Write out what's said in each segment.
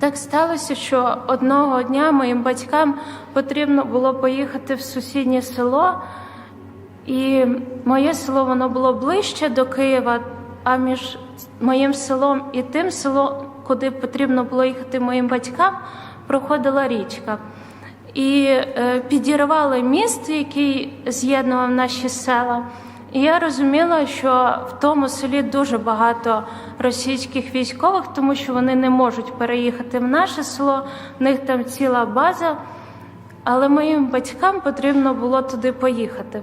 Так сталося, що одного дня моїм батькам потрібно було поїхати в сусіднє село, і моє село воно було ближче до Києва, а між моїм селом і тим селом, куди потрібно було їхати моїм батькам, проходила річка. І е, підірвали міст, який з'єднував наші села. І я розуміла, що в тому селі дуже багато російських військових, тому що вони не можуть переїхати в наше село, в них там ціла база. Але моїм батькам потрібно було туди поїхати.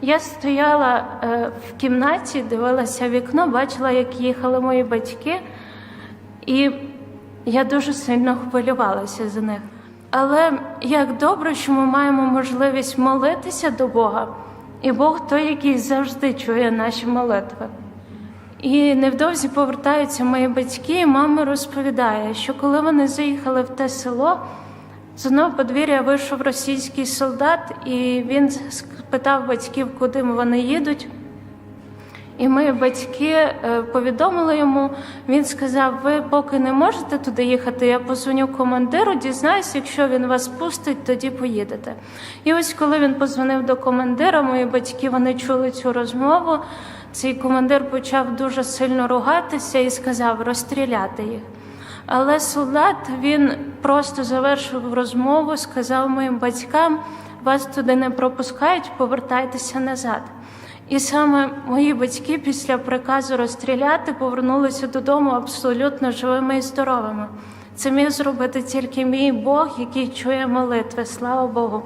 Я стояла е, в кімнаті, дивилася вікно, бачила, як їхали мої батьки, і я дуже сильно хвилювалася за них. Але як добре, що ми маємо можливість молитися до Бога, і Бог той, який завжди чує наші молитви. І невдовзі повертаються мої батьки, і мама розповідає, що коли вони заїхали в те село, з одного подвір'я вийшов російський солдат, і він спитав батьків, куди вони їдуть. І мої батьки е, повідомили йому. Він сказав: Ви поки не можете туди їхати, я позвоню командиру, дізнаюсь, якщо він вас пустить, тоді поїдете. І ось коли він позвонив до командира, мої батьки вони чули цю розмову. Цей командир почав дуже сильно ругатися і сказав розстріляти їх. Але солдат він просто завершив розмову, сказав моїм батькам: вас туди не пропускають, повертайтеся назад. І саме мої батьки після приказу розстріляти повернулися додому абсолютно живими і здоровими. Це міг зробити тільки мій Бог, який чує молитви. Слава Богу.